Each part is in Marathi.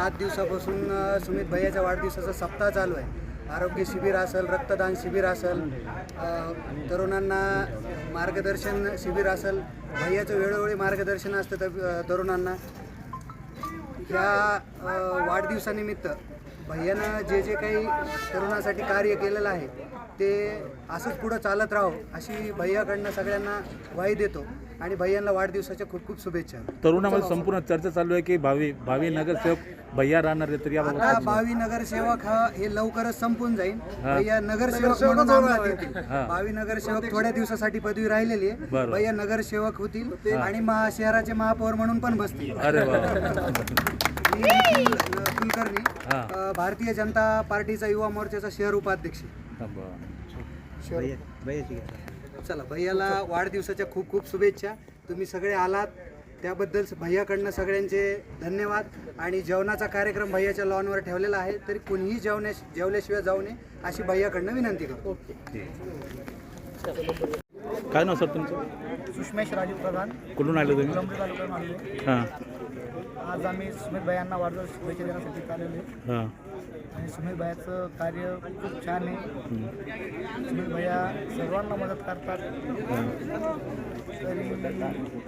सात दिवसापासून सुमित भैयाच्या वाढदिवसाचा सप्ताह चालू आहे. आरोग्य शिबिर असेल रक्तदान शिबिर असेल तरुणांना मार्गदर्शन शिबिर असेल भैयाचं वेळोवेळी मार्गदर्शन असतं त्या तरुणांना. ह्या वाढदिवसानिमित्त भैयानं जे जे काही तरुणासाठी कार्य केलेलं आहे ते असंच पुढं चालत राहो अशी भैयाकडनं सगळ्यांना वाई देतो. आणि भैयांना वाढदिवसाच्या खूप खूप शुभेच्छा. तरुणामध्ये संपूर्ण चर्चा चालू आहे की भावी भावी नगरसेवक भैया राहणार आहे तर याबाबत आता भावी नगरसेवक हा हे लवकरच संपून जाईल. भैया नगरसेवक म्हणून येतील. हा. भावी नगरसेवक थोड्या दिवसासाठी पदवी राहिलेली आहे. भैया नगरसेवक होतील आणि महा शहराचे महापौर म्हणून पण बसतील. अरे वा. मी निखिल कुलकर्णी हा. अ, भारतीय जनता पार्टीचा युवा मोर्चाचा शहर उपाध्यक्ष. चला भैयाला वाढदिवसाच्या खूप खूप शुभेच्छा. तुम्ही सगळे आलात. त्याबद्दल भैयाकडनं सगळ्यांचे धन्यवाद. आणि जेवणाचा कार्यक्रम भैयाच्या लॉनवर ठेवलेला आहे. तरी कुणीही जेवण्या जेवल्याशिवाय जाऊ नये अशी भैयाकडनं विनंती करतो. काय नाव सर तुमचं? सुषमेश राजीव प्रधान. कुठून आले तुम्ही? हां. आज आम्ही सुमित भैयांना वाढदिवस शुभेच्छा देण्यासाठी आलेलो आहे. हां. आणि सुमित भैयाचं कार्य खूप छान आहे. सुमित भैया सर्वांना मदत करतात. तरी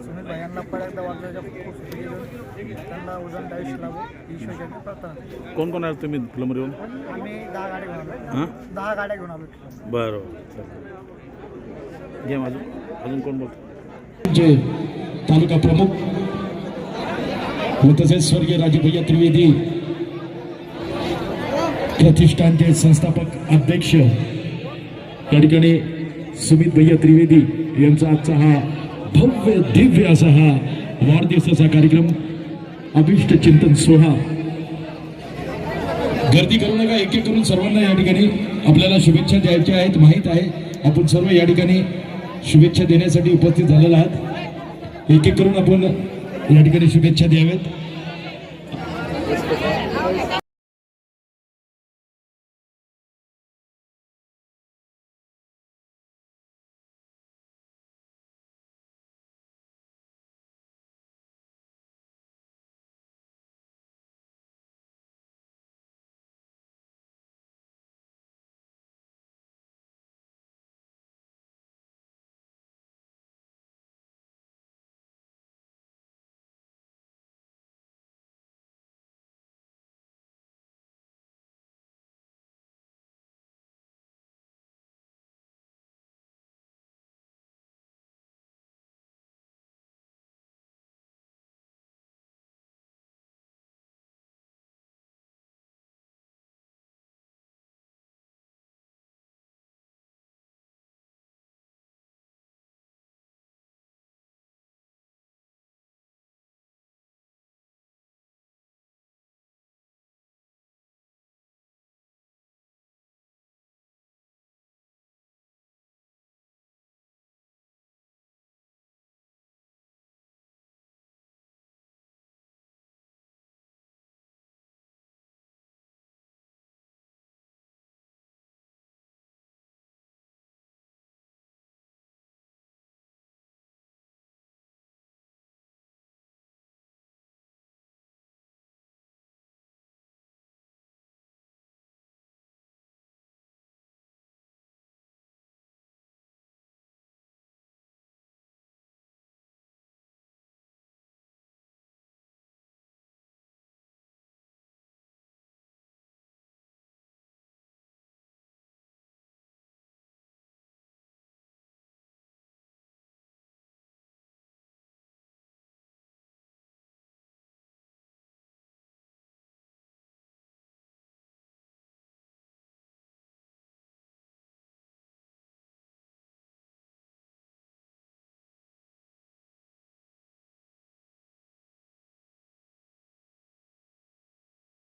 सुमित भैयांना परत एकदा वाढदिवसाच्या खूप खूप शुभेच्छा देऊन त्यांना उजळण आयुष्य लाभो. ही ईश्वरचरणी प्रार्थना. करतो. कोण कोण आले तुम्ही फुलंबर येऊन? आम्ही दहा गाड्या घेऊन आलो हां? दहा गाड्या घेऊन आलो बरं घे अजून अजून कोण बोलतो? जे तालुका प्रमुख व तसेच स्वर्गीय राजभैया त्रिवेदी. प्रतिष्ठानचे संस्थापक अध्यक्ष. या ठिकाणी सुमित भैया त्रिवेदी यांचा आजचा हा भव्य दिव्य असा हा वाढदिवसाचा कार्यक्रम. अभिष्ट चिंतन सोहळा. गर्दी करू नका एक एक करून सर्वांना या ठिकाणी आपल्याला शुभेच्छा द्यायच्या आहेत माहीत आहे. आपण सर्व या ठिकाणी शुभेच्छा देण्यासाठी उपस्थित झालेला आहात. एक एक करून आपण या ठिकाणी शुभेच्छा द्याव्यात.